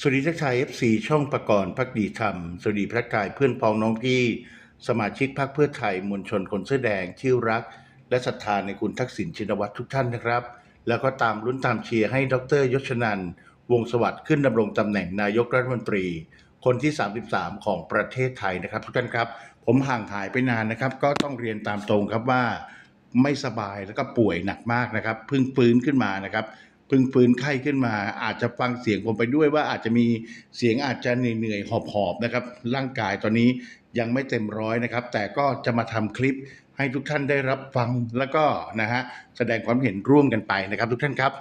สวัสดีทักทาย FC ช่องประกรณ์พักดีธรรม สวัสดีพระกายเพื่อนพ้องน้องพี่ สมาชิกพรรคเพื่อไทยมวลชนคนเสื้อแดงที่รัก และศรัทธาในคุณทักษิณชินวัตรทุกท่านนะครับ แล้วก็ตามลุ้นตามเชียร์ให้ดรยศนันวงสวัสดิ์ขึ้นดำรงตำแหน่งนายกรัฐมนตรี คนที่ 33 ของประเทศไทยนะครับ ทุกท่านครับ ผมห่างหายไปนานนะครับ ก็ต้องเรียนตามตรงครับว่า ไม่สบายแล้วก็ป่วยหนักมากนะครับเพิ่งฟื้นขึ้นมานะครับ พิ่งฟื้นไข้ขึ้นมา อาจจะฟังเสียงผมไปด้วยว่าอาจจะมีเสียงอาจจะเหนื่อยๆหอบๆนะครับ ร่างกายตอนนี้ยังไม่เต็มร้อยนะครับ แต่ก็จะมาทำคลิปให้ทุกท่านได้รับฟังแล้วก็นะฮะแสดงความเห็นร่วมกันไปนะครับ ทุกท่านครับ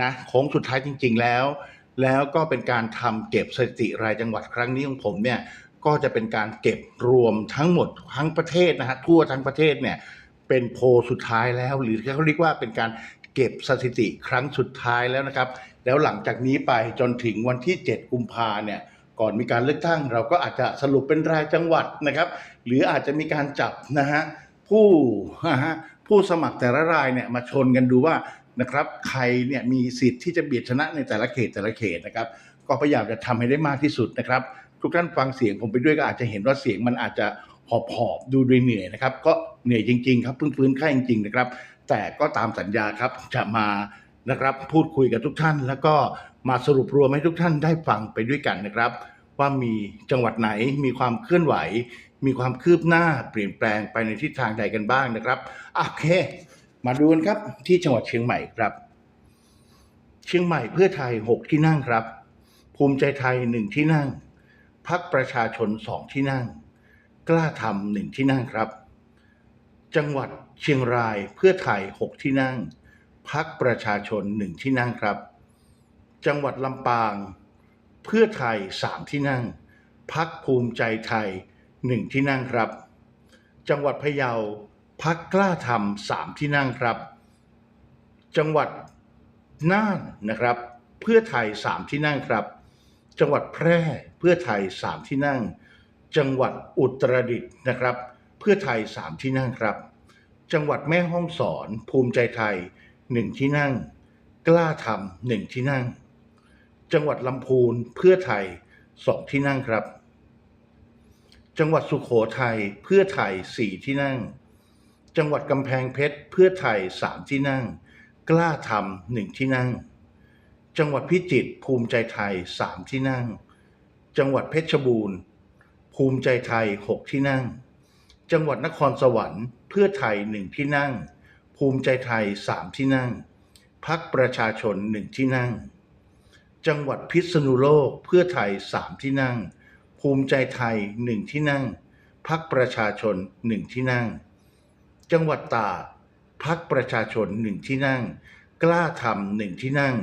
นะโค้งสุดท้ายจริง ๆ แล้ว แล้วก็เป็นการทำเก็บสถิติรายจังหวัดครั้งนี้ของผมเนี่ยก็จะเป็นการเก็บรวมทั้งหมดทั้งประเทศนะฮะทั่วทั้งประเทศเนี่ยเป็นโพลสุดท้ายแล้ว หรือเขาเรียกว่าเป็นการ เก็บสถิติครั้งสุดท้ายแล้วนะครับ แล้วหลังจากนี้ไปจนถึงวันที่ 7 กุมภาเนี่ยก่อนมีการเลือกตั้ง เราก็อาจจะสรุปเป็นรายจังหวัดนะครับ หรืออาจจะมีการจับนะฮะผู้นะฮะผู้สมัครแต่ละรายเนี่ยมาชนกันดูว่านะครับใครเนี่ยมีสิทธิ์ที่จะเบียดชนะในแต่ละเขตแต่ละเขตนะครับ ก็พยายามจะทำให้ได้มากที่สุดนะครับ ทุกท่านฟังเสียงผมไปด้วยก็อาจจะเห็นว่าเสียงมันอาจจะหอบหอบดูเหนื่อยนะครับ ก็เหนื่อยจริงๆครับเพิ่งฟื้นไข้จริงๆนะครับ แต่ก็ตามสัญญาครับจะมานะครับพูดคุยกับทุกท่าน แล้วก็มาสรุปรวมให้ทุกท่านได้ฟังไปด้วยกันนะครับ ว่ามีจังหวัดไหนมีความเคลื่อนไหว มีความคืบหน้าเปลี่ยนแปลงไปในทิศทางใดกันบ้างนะครับโอเค มาดูกันครับที่จังหวัดเชียงใหม่ครับ เชียงใหม่เพื่อไทย 6 ที่นั่งครับ ภูมิใจไทย 1 ที่นั่งพักประชาชน 2 ที่นั่ง กล้าทำหนึ่งที่นั่งครับ จังหวัดเชียงรายเพื่อไทย 6 ที่นั่ง พักประชาชน 1 ที่นั่งครับ จังหวัดลำปาง เพื่อไทย 3 ที่นั่ง พักภูมิใจไทย 1 ที่นั่งครับ จังหวัดพะเยาพักกล้าทำสามที่นั่งครับ จังหวัดน่านนะครับ เพื่อไทยสามที่นั่งครับ จังหวัดแพร่เพื่อไทยสามที่นั่ง จังหวัดอุตรดิตถ์นะครับ เพื่อไทยสามที่นั่งครับ จังหวัดแม่ฮ่องสอน ภูมิใจไทยหนึ่งที่นั่ง กล้าทำหนึ่งที่นั่ง จังหวัดลำพูนเพื่อไทยสองที่นั่งครับ จังหวัดสุขโขทัยเพื่อไทยสี่ที่นั่ง จังหวัดกำแพงเพชรเพื่อไทยสามที่นั่ง กล้าทำหนึ่งที่นั่ง จังหวัดพิจิตรภูมิใจไทยสามที่นั่ง จังหวัดเพชรบูรณ์ ภูมิใจไทยหกที่นั่ง จังหวัดนครสวรรค์เพื่อไทยหนึ่งที่นั่ง ภูมิใจไทยสามที่นั่งพักประชาชนหนึ่งที่นั่ง จังหวัดพิษณุโลกเพื่อไทยสามที่นั่ง ภูมิใจไทยหนึ่งที่นั่งพักประชาชนหนึ่งที่นั่ง จังหวัดตากพักประชาชนหนึ่งที่นั่ง กล้าทำหนึ่งที่นั่ง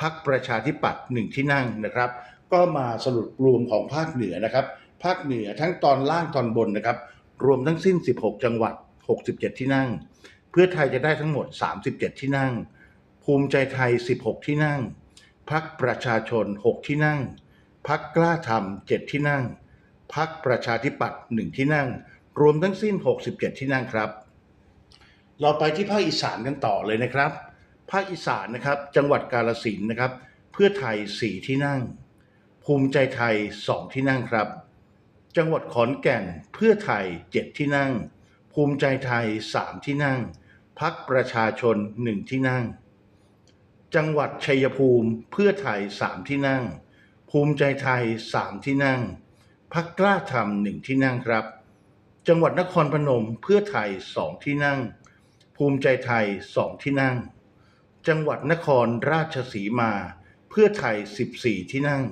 พักประชาธิปัตย์หนึ่งที่นั่งนะครับ ก็มาสรุปรวมของภาคเหนือนะครับ ภาคเหนือทั้งตอนล่างตอนบนนะครับ รวมทั้งสิ้น 16 จังหวัด 67 ที่นั่ง เพื่อไทยจะได้ทั้งหมด 37 ที่นั่ง ภูมิใจไทย 16 ที่นั่งพักประชาชน 6 ที่นั่งพักกล้าทำ7ที่นั่งพักประชาธิปัตย์1ที่นั่ง รวมทั้งสิ้น 67 ที่นั่งครับ เราไปที่ภาคอีสานกันต่อเลยนะครับ ภาคอีสานนะครับ จังหวัดกาฬสินนะครับ เพื่อไทย 4 ที่นั่ง ภูมิใจไทย 2 ที่นั่งครับ จังหวัดขอนแก่นเพื่อไทย 7 ที่นั่ง ภูมิใจไทย 3 ที่นั่ง พักประชาชน 1 ที่นั่ง จังหวัดชัยภูมิเพื่อไทย 3 ที่นั่ง ภูมิใจไทย 3 ที่นั่ง พักกล้าทำหนึ่งที่นั่งครับ จังหวัดนครพนมเพื่อไทย 2 ที่นั่ง ภูมิใจไทย 2 ที่นั่ง จังหวัดนครราชสีมา เพื่อไทย 14 ที่นั่ง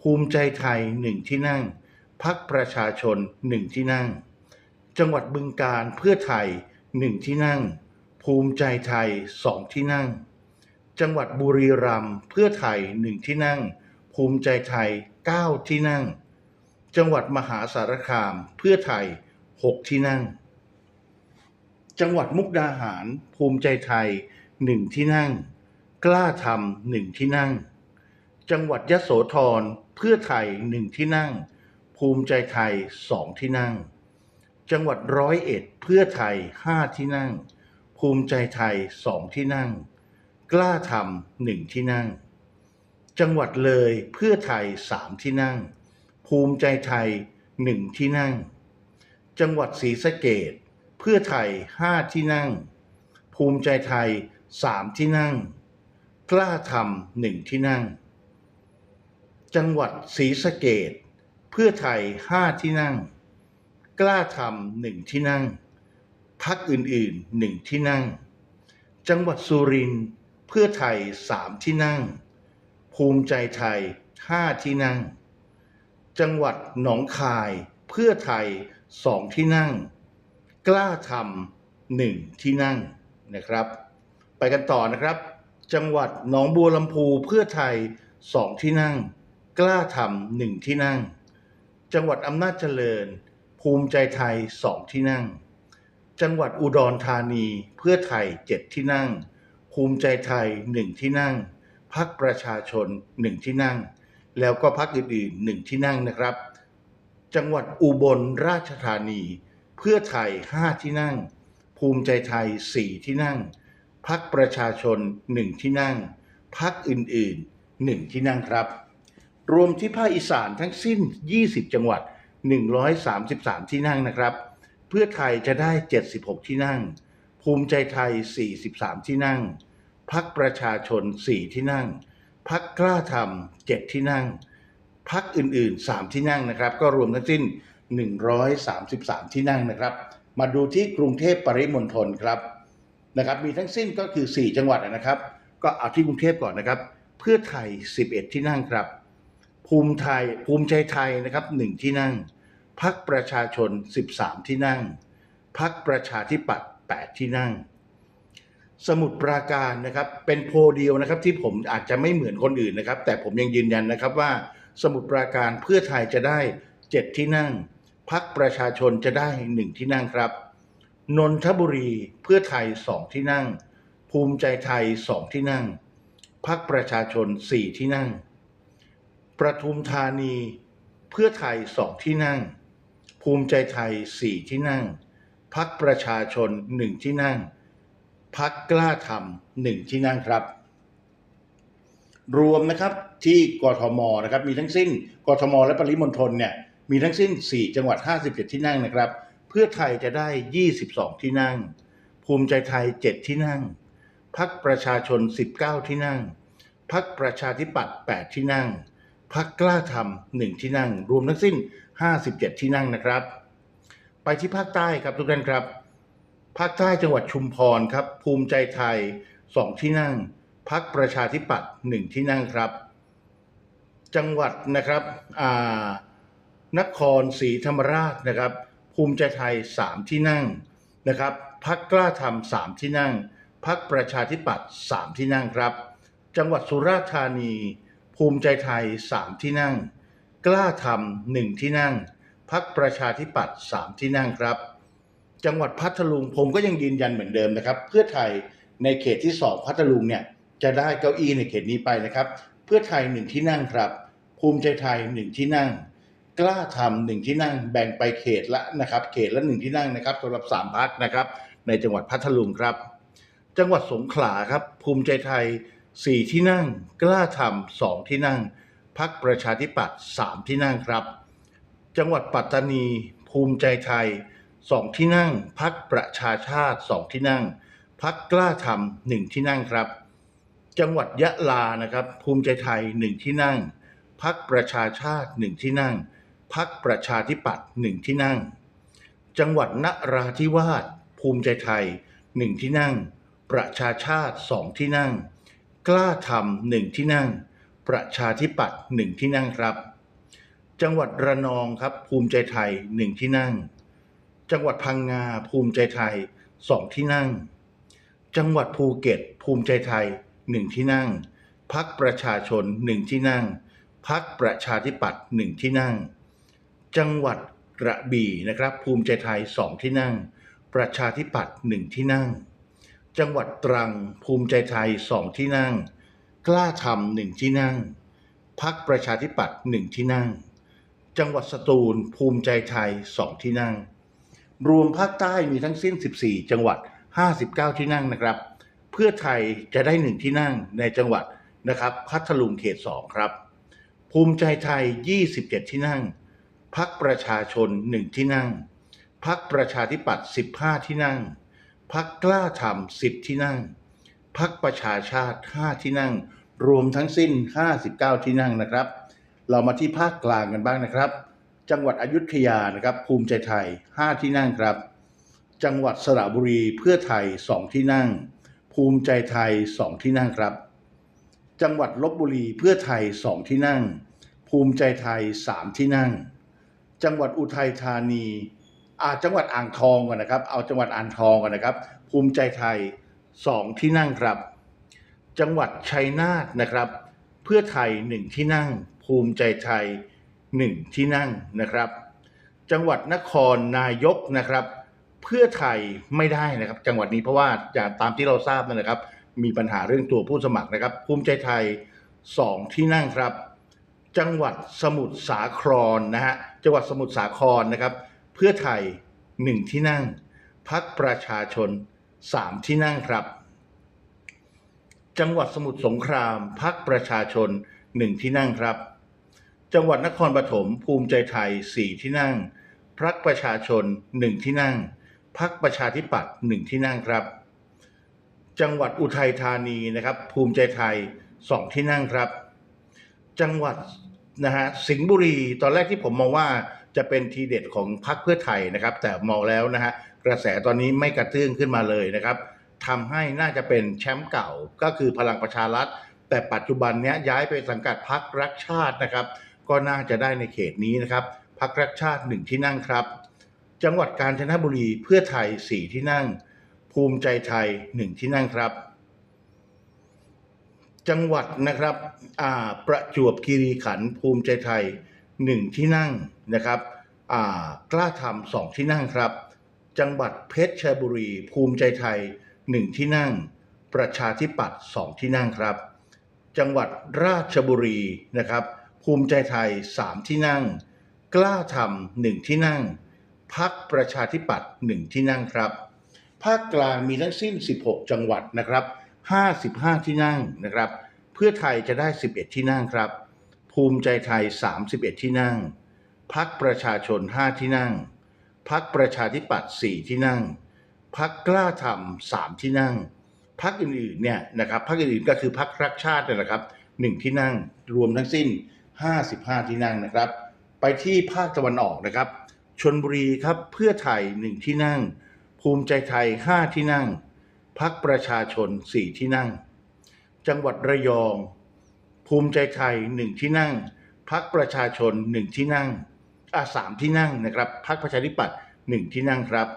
ภูมิใจไทย 1 ที่นั่ง พักประชาชน1ที่นั่ง จังหวัดบึงกาฬเพื่อไทย1ที่นั่ง ภูมิใจไทย2ที่นั่ง จังหวัดบุรีรัมย์เพื่อไทย1ที่นั่ง ภูมิใจไทย 9 ที่นั่ง จังหวัดมหาสารคามเพื่อไทย 6 ที่นั่ง จังหวัดมุกดาหาร ภูมิใจไทย1ที่นั่ง กล้าทำหนึ่งที่นั่ง จังหวัดยะโสธรเพื่อไทย1ที่นั่ง ภูมิใจไทย 2 ที่นั่ง จังหวัดร้อยเอ็ดเพื่อไทย 5 ที่นั่ง ภูมิใจไทย 2 ที่นั่ง กล้าทำหนึ่งที่นั่ง จังหวัดเลยเพื่อไทย 3 ที่นั่ง ภูมิใจไทย 1 ที่นั่ง จังหวัดศรีสะเกดเพื่อไทย 5 ที่นั่ง ภูมิใจไทย 3 ที่นั่ง กล้าทำหนึ่งที่นั่ง จังหวัดศรีสะเกด เพื่อไทย 5 ที่นั่ง กล้าทำหนึ่งที่นั่งพักอื่นๆหนึ่งที่นั่ง จังหวัดสุรินทร์เพื่อไทย3ที่นั่ง ภูมิใจไทย5ที่นั่ง จังหวัดหนองคายเพื่อไทย2ที่นั่ง กล้าทำหนึ่งที่นั่งนะครับ ไปกันต่อนะครับ จังหวัดหนองบัวลำพูเพื่อไทย2ที่นั่ง กล้าทำหนึ่งที่นั่ง จังหวัดอำนาจเจริญ ภูมิใจไทย 2 ที่นั่ง จังหวัดอุดรธานีเพื่อไทย 7 ที่นั่ง ภูมิใจไทย 1 ที่นั่งพักประชาชน 1 ที่นั่ง แล้วก็พักอื่นๆ 1 ที่นั่งนะครับ จังหวัดอุบลราชธานี เพื่อไทย 5 ที่นั่ง ภูมิใจไทย 4 ที่นั่งพักประชาชน 1 ที่นั่งพักอื่นๆ 1 ที่นั่งครับ รวมที่ภาคอีสานทั้งสิ้น 20 จังหวัด 133 ที่นั่งนะครับ เพื่อไทยจะได้ 76 ที่นั่ง ภูมิใจไทย 43 ที่นั่ง พักประชาชน 4 ที่นั่ง พักกล้าทำ7ที่นั่ง พักอื่นๆ 3 ที่นั่งนะครับ ก็รวมทั้งสิ้น 133 ที่นั่งนะครับ มาดูที่กรุงเทพปริมณฑลครับนะครับ มีทั้งสิ้นก็คือ 4 จังหวัดนะครับ ก็เอาที่กรุงเทพก่อนนะครับ เพื่อไทย 11 ที่นั่งครับ ภูมิไทยภูมิใจไทยนะครับ1ที่นั่งพักประชาชน 13 ที่นั่งพักประชาธิปัตย์8ที่นั่ง สมุดปราการนะครับ เป็นโพเดียวนะครับที่ผมอาจจะไม่เหมือนคนอื่นนะครับ แต่ผมยังยืนยันนะครับว่า สมุดปราการเพื่อไทยจะได้ 7 ที่นั่งพักประชาชนจะได้ 1 ที่นั่งครับ นนทบุรีเพื่อไทย 2 ที่นั่ง ภูมิใจไทย 2 ที่นั่งพักประชาชน 4 ที่นั่ง ประทุมธานีเพื่อไทย2ที่นั่ง ภูมิใจไทย4ที่นั่ง พักประชาชน1ที่นั่ง พักกล้าทำหนึ่งที่นั่งครับ รวมนะครับที่กทมนะครับมีทั้งสิ้นกทมและปริมณฑลเนี่ยมีทั้งสิ้น 4 จังหวัด 57 ที่นั่งนะครับ เพื่อไทยจะได้ 22 ที่นั่ง ภูมิใจไทย 7 ที่นั่ง พักประชาชน 19 ที่นั่ง พักประชาธิปัตย์ 8 ที่นั่ง พักกล้าทำหนึ่งที่นั่ง รวมทั้งสิ้น 57 ที่นั่งนะครับ ไปที่ภาคใต้ครับทุกท่านครับ ภาคใต้จังหวัดชุมพรครับ ภูมิใจไทย 2 ที่นั่ง พักประชาธิปัตย์1ที่นั่งครับ จังหวัดนะครับอ่านครศรีธรรมราชนะครับ ภูมิใจไทย 3 ที่นั่งนะครับพักกล้าทำสามที่นั่งพักประชาธิปัตย์3ที่นั่งครับ จังหวัดสุราษฎร์ธานี ภูมิใจไทย 3 ที่นั่ง กล้าทำหนึ่งที่นั่ง พักประชาธิปัตย์3ที่นั่งครับ จังหวัดพัทลุงผมก็ยังยืนยันเหมือนเดิมนะครับ เพื่อไทยในเขตที่ 2 พัทลุงเนี่ยจะได้เก้าอี้ในเขตนี้ไปนะครับ เพื่อไทยหนึ่งที่นั่งครับ ภูมิใจไทยหนึ่งที่นั่ง กล้าทำหนึ่งที่นั่ง แบ่งไปเขตละนะครับ เขตละหนึ่งที่นั่งนะครับสำหรับสามพักนะครับ ในจังหวัดพัทลุงครับ จังหวัดสงขลาครับ ภูมิใจไทย 4ที่นั่ง กล้าทำสองที่นั่งพักประชาธิปัตย์3ที่นั่งครับ จังหวัดปัตตานี ภูมิใจไทย2ที่นั่ง พักประชาชาติ2ที่นั่ง พักกล้าทำหนึ่งที่นั่งครับ จังหวัดยะลานะครับ ภูมิใจไทย1ที่นั่ง พักประชาชาติ1ที่นั่ง พักประชาธิปัตย์1ที่นั่ง จังหวัดนราธิวาสภูมิใจไทย1ที่นั่ง ประชาชาติ2ที่นั่ง กล้าทำหนึ่งที่นั่ง ประชาธิปัตย์หนึ่งที่นั่งครับ จังหวัดระนองครับ ภูมิใจไทยหนึ่งที่นั่ง จังหวัดพังงาภูมิใจไทยสองที่นั่ง จังหวัดภูเก็ต ภูมิใจไทยหนึ่งที่นั่งพักประชาชนหนึ่งที่นั่งพักประชาธิปัตย์หนึ่งที่นั่ง จังหวัดกระบี่นะครับ ภูมิใจไทยสองที่นั่ง ประชาธิปัตย์หนึ่งที่นั่ง จังหวัดตรังภูมิใจไทยสองที่นั่ง กล้าทำหนึ่งที่นั่งพักประชาธิปัตย์หนึ่งที่นั่ง จังหวัดสตูลภูมิใจไทยสองที่นั่ง รวมภาคใต้มีทั้งสิ้น 14 จังหวัด 59 ที่นั่งนะครับ เพื่อไทยจะได้หนึ่งที่นั่งในจังหวัดนะครับพัทลุงเขต2ครับ ภูมิใจไทย 27 ที่นั่งพักประชาชน1ที่นั่งพักประชาธิปัตย์15 ที่นั่ง พักกล้าทำ10ที่นั่ง พักประชาชาติ5ที่นั่ง รวมทั้งสิ้น 59 ที่นั่งนะครับ เรามาที่ภาคกลางกันบ้างนะครับ จังหวัดอยุธยานะครับภูมิใจไทย 5 ที่นั่งครับ จังหวัดสระบุรีเพื่อไทย 2 ที่นั่ง ภูมิใจไทย 2 ที่นั่งครับ จังหวัดลบบุรีเพื่อไทย 2 ที่นั่ง ภูมิใจไทย 3 ที่นั่ง จังหวัดอุทัยธานี จังหวัดอ่างทองก่อนนะครับ เอาจังหวัดอ่างทองก่อนนะครับ ภูมิใจไทย2ที่นั่งครับ จังหวัดชัยนาทนะครับ เพื่อไทย1ที่นั่ง ภูมิใจไทย1ที่นั่งนะครับ จังหวัดนครนายกนะครับ เพื่อไทยไม่ได้นะครับ จังหวัดนี้เพราะว่าอย่างตามที่เราทราบนั่นนะครับ มีปัญหาเรื่องตัวผู้สมัครนะครับ ภูมิใจไทย2ที่นั่งครับ จังหวัดสมุทรสาครนะฮะจังหวัดสมุทรสาครนะครับ เพื่อไทย 1 ที่นั่ง พักประชาชน 3 ที่นั่งครับ จังหวัดสมุทรสงครามพักประชาชน 1 ที่นั่งครับ จังหวัดนครปฐมภูมิใจไทย 4 ที่นั่งพักประชาชน 1 ที่นั่งพักประชาธิปัตย์1ที่นั่งครับ จังหวัดอุทัยธานีนะครับ ภูมิใจไทย 2 ที่นั่งครับ จังหวัดนะฮะสิงห์บุรีตอนแรกที่ผมมองว่า จะเป็นทีเด็ดของพรรคเพื่อไทยนะครับ แต่มองแล้วนะฮะกระแสตอนนี้ไม่กระเตื้องขึ้นมาเลยนะครับทำให้น่าจะเป็นแชมป์เก่าก็คือพลังประชารัฐ แต่ปัจจุบันเนี้ยย้ายไปสังกัดพรรครักชาตินะครับ ก็น่าจะได้ในเขตนี้นะครับพรรครักชาติหนึ่งที่นั่งครับ จังหวัดกาญจนบุรีเพื่อไทยสี่ที่นั่ง ภูมิใจไทยหนึ่งที่นั่งครับ จังหวัดนะครับอ่าประจวบคีรีขันธ์ภูมิใจไทย หนึ่งที่นั่งนะครับกล้าทำสองที่นั่งครับ จังหวัดเพชรชบุรี ภูมิใจไทยหนึ่งที่นั่ง ประชาธิปัตย์สองที่นั่งครับ จังหวัดราชบุรีนะครับ ภูมิใจไทยสามที่นั่ง กล้าทำหนึ่งที่นั่งพักประชาธิปัตย์หนึ่งที่นั่งครับ ภาคกลางมีทั้งสิ้น 16 จังหวัดนะครับ 55 ที่นั่งนะครับ เพื่อไทยจะได้ 11 ที่นั่งครับ ภูมิใจไทย 31 ที่นั่ง พักประชาชน 5 ที่นั่ง พักประชาธิปัตย์ 4 ที่นั่ง พักกล้าทำ3ที่นั่ง พักอื่นๆเนี่ยนะครับ พักอื่นๆก็คือพักรักชาตินยนะครับ 1 ที่นั่ง รวมทั้งสิ้น 55 ที่นั่งนะครับ ไปที่ภาคตะวันออกนะครับ ชนบุรีครับ เพื่อไทย 1 ที่นั่ง ภูมิใจไทย 5 ที่นั่ง พักประชาชน 4 ที่นั่ง จังหวัดระยอง ภูมิใจไทย1ที่นั่งพักประชาชน1ที่นั่งอ่าสามที่นั่งนะครับพักประชาธิปัตย์1ที่นั่งครับ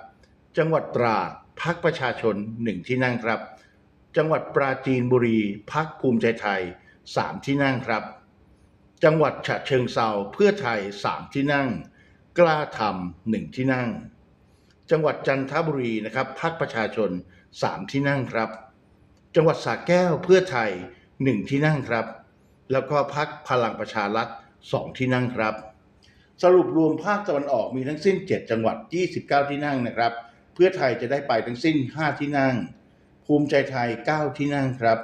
จังหวัดตราดพักประชาชน1ที่นั่งครับ จังหวัดปราจีนบุรีพักภูมิใจไทย3ที่นั่งครับ จังหวัดฉะเชิงเซาเพื่อไทย3ที่นั่ง กล้าทำหนึ่งที่นั่ง จังหวัดจันทบุรีนะครับพรรคประชาชน3ที่นั่งครับ จังหวัดสระแก้วเพื่อไทย1ที่นั่งครับ แล้วก็พรรคพลังประชารัฐ2ที่นั่งครับ สรุปรวมภาคตะวันออกมีทั้งสิ้น 7 จังหวัด 29 ที่นั่งนะครับ เพื่อไทยจะได้ไปทั้งสิ้น 5 ที่นั่ง ภูมิใจไทย 9 ที่นั่งครับ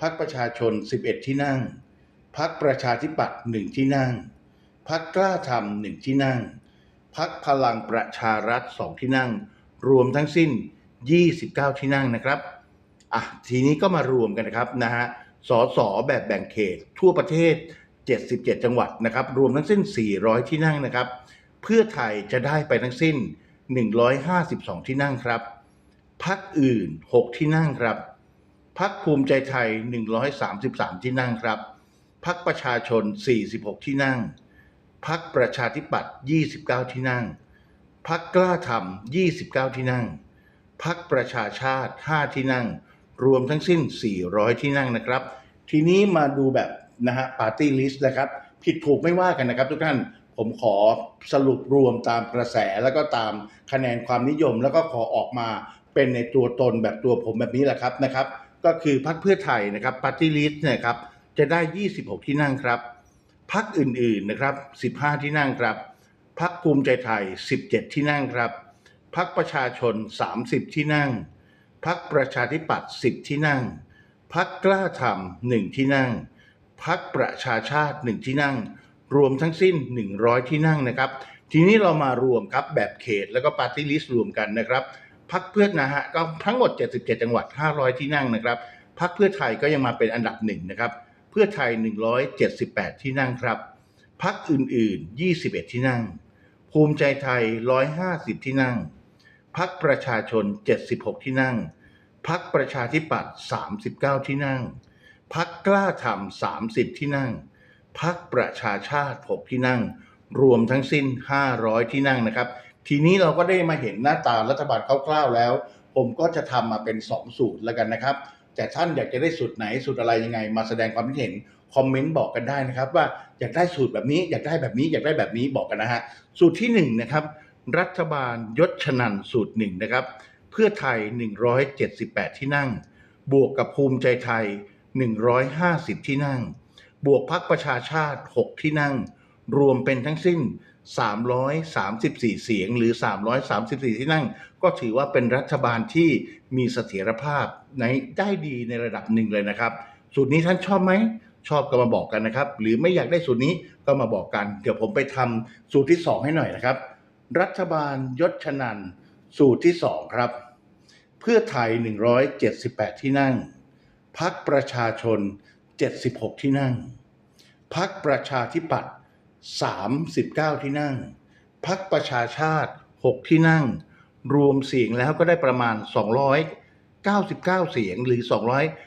พรรคประชาชน 11 ที่นั่งพรรคประชาธิปัตย์1ที่นั่งพรรคกล้าทำหนึ่งที่นั่งพักพลังประชารัฐสองที่นั่ง รวมทั้งสิ้น 29 ที่นั่งนะครับอะทีนี้ก็มารวมกันนะครับนะฮะ สสแบบแบ่งเขต ทั่วประเทศ 77 จังหวัดนะครับ รวมทั้งสิ้น 400 ที่นั่งนะครับ เพื่อไทยจะได้ไปทั้งสิ้น 152 ที่นั่งครับพักอื่น 6 ที่นั่งครับพักภูมิใจไทย 133 ที่นั่งครับพักประชาชน 46 ที่นั่งพักประชาธิปัตย์ 29 ที่นั่งพักกล้าทำ29 ที่นั่งพักประชาชาติ 5 ที่นั่ง รวมทั้งสิ้น 400 ที่นั่งนะครับ ทีนี้มาดูแบบนะฮะปาร์ตี้ลิสต์นะครับ ผิดถูกไม่ว่ากันนะครับ ทุกท่านผมขอสรุปรวมตามกระแสแล้วก็ตามคะแนนความนิยม แล้วก็ขอออกมาเป็นในตัวตนแบบตัวผมแบบนี้แหละครับนะครับ ก็คือพรรคเพื่อไทยนะครับปาร์ตี้ลิสต์เนี่ยครับจะได้ 26 ที่นั่งครับพักอื่นๆนะครับ 15 ที่นั่งครับพักภูมิใจไทย 17 ที่นั่งครับพักประชาชน 30 ที่นั่ง พักประชาธิปัตย์10ที่นั่ง พักกล้าทำหนึ่งที่นั่ง พักประชาชาติหนึ่งที่นั่ง รวมทั้งสิ้น 100 ที่นั่งนะครับ ทีนี้เรามารวมครับแบบเขตแล้วก็ปาร์ตี้ลิสต์รวมกันนะครับ พักเพื่อนะฮะก็ทั้งหมด 77 จังหวัด 500 ที่นั่งนะครับ พักเพื่อไทยก็ยังมาเป็นอันดับหนึ่งนะครับ เพื่อไทย 178 ที่นั่งครับ พักอื่นๆ 21 ที่นั่ง ภูมิใจไทย 150 ที่นั่ง พักประชาชน 76 ที่นั่ง พักประชาธิปัตย์ 39 ที่นั่ง พักกล้าทำ30 ที่นั่ง พักประชาชาติ 6 ที่นั่ง รวมทั้งสิ้น 500 ที่นั่งนะครับ ทีนี้เราก็ได้มาเห็นหน้าตารัฐบาลคร่าวๆแล้ว ผมก็จะทำมาเป็น 2 สูตรแล้วกันนะครับ แต่ท่านอยากจะได้สูตรไหนสูตรอะไรยังไง มาแสดงความคิดเห็นคอมเมนต์บอกกันได้นะครับ ว่าอยากได้สูตรแบบนี้อยากได้แบบนี้อยากได้แบบนี้บอกกันนะฮะสูตรที่1นะครับ รัฐบาลยศชนันสูตรหนึ่งนะครับ เพื่อไทย 178 ที่นั่ง บวกกับภูมิใจไทย 150 ที่นั่ง บวกพักประชาชาติ 6 ที่นั่ง รวมเป็นทั้งสิ้น 334 เสียงหรือ 334 ที่นั่ง ก็ถือว่าเป็นรัฐบาลที่มีเสถียรภาพในได้ดีในระดับหนึ่งเลยนะครับ สูตรนี้ท่านชอบไหมชอบก็มาบอกกันนะครับ หรือไม่อยากได้สูตรนี้ก็มาบอกกัน เดี๋ยวผมไปทำสูตรที่ 2 ให้หน่อยนะครับ รัฐบาลยศชนันสูตรที่2ครับ เพื่อไทย 178 ที่นั่ง พักประชาชน 76 ที่นั่ง พักประชาธิปัตย์39 ที่นั่ง พักประชาชาติ 6 ที่นั่ง รวมเสียงแล้วก็ได้ประมาณ 299 เสียงหรือ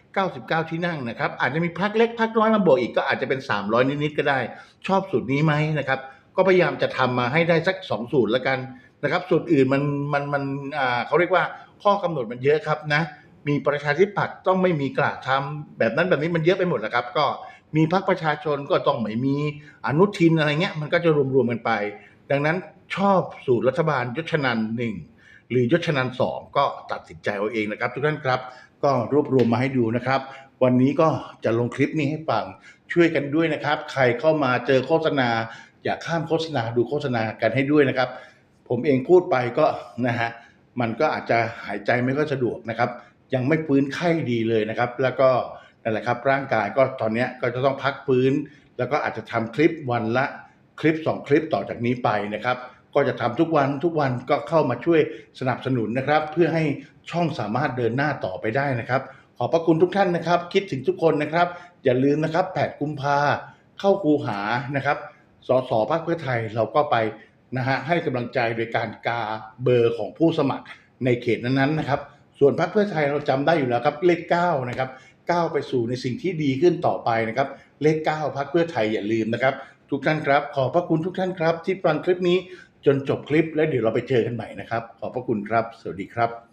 299 ที่นั่งนะครับ อาจจะมีพักเล็กพักน้อยมาบวกอีกก็อาจจะเป็น 300 นิดๆก็ได้ ชอบสูตรนี้ไหมนะครับ ก็พยายามจะทำมาให้ได้สัก2สูตรแล้วกันนะครับสูตรอื่นมันมันมันอ่าเขาเรียกว่าข้อกำหนดมันเยอะครับนะมีประชาธิปัตย์ต้องไม่มีกล้าทำแบบนั้นแบบนี้มันเยอะไปหมดแล้วครับ ก็มีพรรคประชาชนก็ต้องไม่มีอนุทินอะไรเงี้ยมันก็จะรวมๆกันไป ดังนั้นชอบสูตรรัฐบาลยศชนันหนึ่งหรือยศชนันสองก็ตัดสินใจเอาเองนะครับ ทุกท่านครับก็รวบรวมมาให้ดูนะครับ วันนี้ก็จะลงคลิปนี้ให้ฟังช่วยกันด้วยนะครับ ใครเข้ามาเจอโฆษณา อย่าข้ามโฆษณาดูโฆษณากันให้ด้วยนะครับ ผมเองพูดไปก็นะฮะมันก็อาจจะหายใจไม่ค่อยสะดวกนะครับ ยังไม่ฟื้นไข้ดีเลยนะครับ แล้วก็นั่นแหละครับร่างกายก็ตอนนี้ก็จะต้องพักฟื้น แล้วก็อาจจะทำคลิปวันละคลิป 2 คลิปต่อจากนี้ไปนะครับ ก็จะทำทุกวันทุกวันก็เข้ามาช่วยสนับสนุนนะครับ เพื่อให้ช่องสามารถเดินหน้าต่อไปได้นะครับ ขอบพระคุณทุกท่านนะครับ คิดถึงทุกคนนะครับ อย่าลืมนะครับ 8 กุมภาเข้าคูหานะครับ สสพรรคเพื่อไทยเราก็ไปนะฮะให้กำลังใจโดยการกาเบอร์ของผู้สมัครในเขตนั้นๆนะครับ ส่วนพรรคเพื่อไทยเราจำได้อยู่แล้วครับเลข9นะครับก้าวไปสู่ในสิ่งที่ดีขึ้นต่อไปนะครับ เลข 9พรรคเพื่อไทยอย่าลืมนะครับ ทุกท่านครับ ขอบพระคุณทุกท่านครับ ที่ฟังคลิปนี้จนจบคลิป แล้วเดี๋ยวเราไปเจอกันใหม่นะครับ ขอบพระคุณครับ สวัสดีครับ